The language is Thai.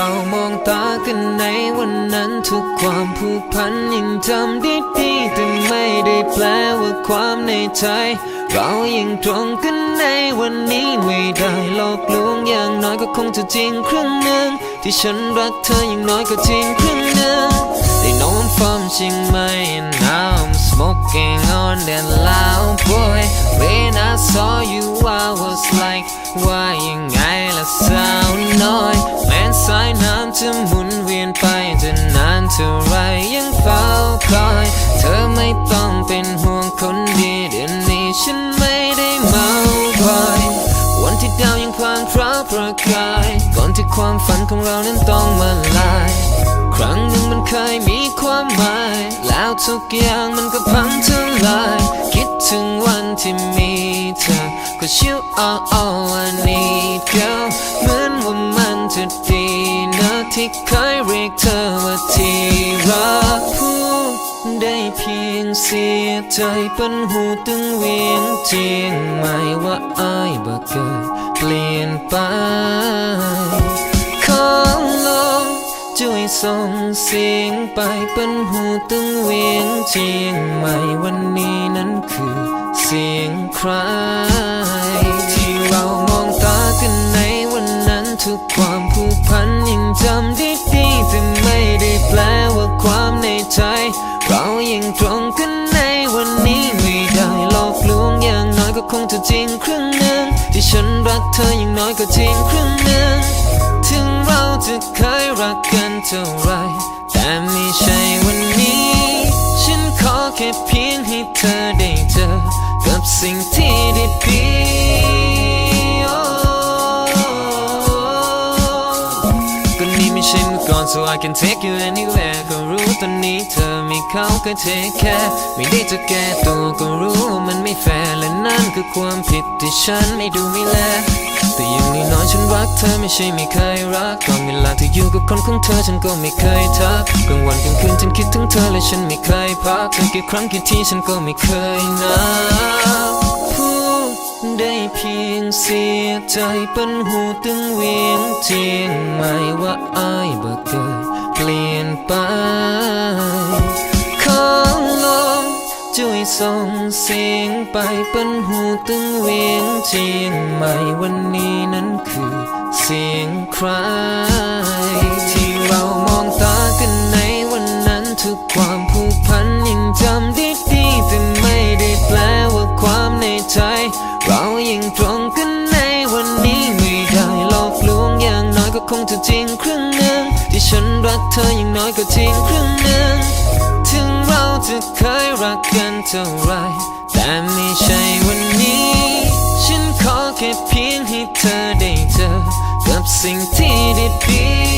เรามองตากันในวันนั้นทุกความผูกพันยังจำได้ดีแต่ไม่ได้แปลว่าความในใจ เรายังตรงกันในวันนี้ไม่ได้หลอกลวงอย่างน้อยก็คงจะจริงครึ่งหนึ่งที่ฉันรักเธออย่างน้อยก็จริงครึ่งหนึ่ง They know I'm from Chiang Mai and now I'm smoking on that loud boy When I saw you I was like ว่ายังไงล่ะสาว จะหมุนเวียนไปจะนานเท่าไรยังเฝ้าคอย เธอไม่ต้องเป็นห่วงคนดีเดี๋ยวนี้ฉันไม่ได้เมาบ่อยวันที่ดาวยังพลางพระประกาย ก่อนที่ความฝันของเรานั้นต้องมาลาย ครั้งหนึ่งมันเคยมีความหมาย แล้วทุกอย่างมันก็พังทลาย คิดถึงวันที่มีเธอก็ชิว all all I need girl ที่เคยเรียกเธอว่าที่รักพูดได้เพียงเสียใจเป็นหูตึงเวียงเจียงไม่ว่าอายบ่เกิดเปลี่ยนไปขอลองช่วยส่งเสียงไปเป็นหูตึงเวียงเจียงใหม่วันนี้นั้นคือเสียงใครที่เรามองตากันในวันนั้นทุกความผูกพัน จำได้ดีแต่ไม่ได้แปลว่าความในใจ เรายังตรงกันในวันนี้ไม่ได้หลอกลวงอย่างน้อยก็คงจะจริงครึ่งหนึ่งที่ฉันรักเธออย่างน้อยก็จริงครึ่งหนึ่งถึงเราจะเคยรักกันเท่าไร แต่ไม่ใช่วันนี้ ฉันขอแค่เพียงให้เธอได้เจอ กับสิ่งที่ดี ก่อน so I can take you anywhere ก็รู้ตอนนี้เธอมีเขาก็ take care ไม่ได้จะแก้ตัวก็รู้ว่ามันไม่แฟร์และนั่นคือความผิดที่ฉันไม่ดูไม่แลแต่อย่างน้อยๆฉันรักเธอไม่ใช่ไม่เคยรักก่อนเวลาที่อยู่กับคนของเธอฉันก็ไม่เคยทักกลางวันกลางคืนฉันคิดถึงเธอและฉันไม่เคยพักกี่ครั้งกี่ทีฉันก็ไม่เคยนับ เพียงเสียใจเป็นหูตึงเวียงเจียงไม่ว่าอายบ่เกิดเปลี่ยนไปขอลองช่วยส่งเสียงไปเป็นหูตึงเวียงเจียงไหม่วันนี้นั้นคือเสียงใคร คงจะจริงครึ่งหนึ่งที่ฉันรักเธออย่างน้อยก็จริงครึ่งหนึ่งถึงเราจะเคยรักกันเท่าไร แต่ไม่ใช่วันนี้ ฉันขอแค่เพียงให้เธอได้เจอ กับสิ่งที่ดี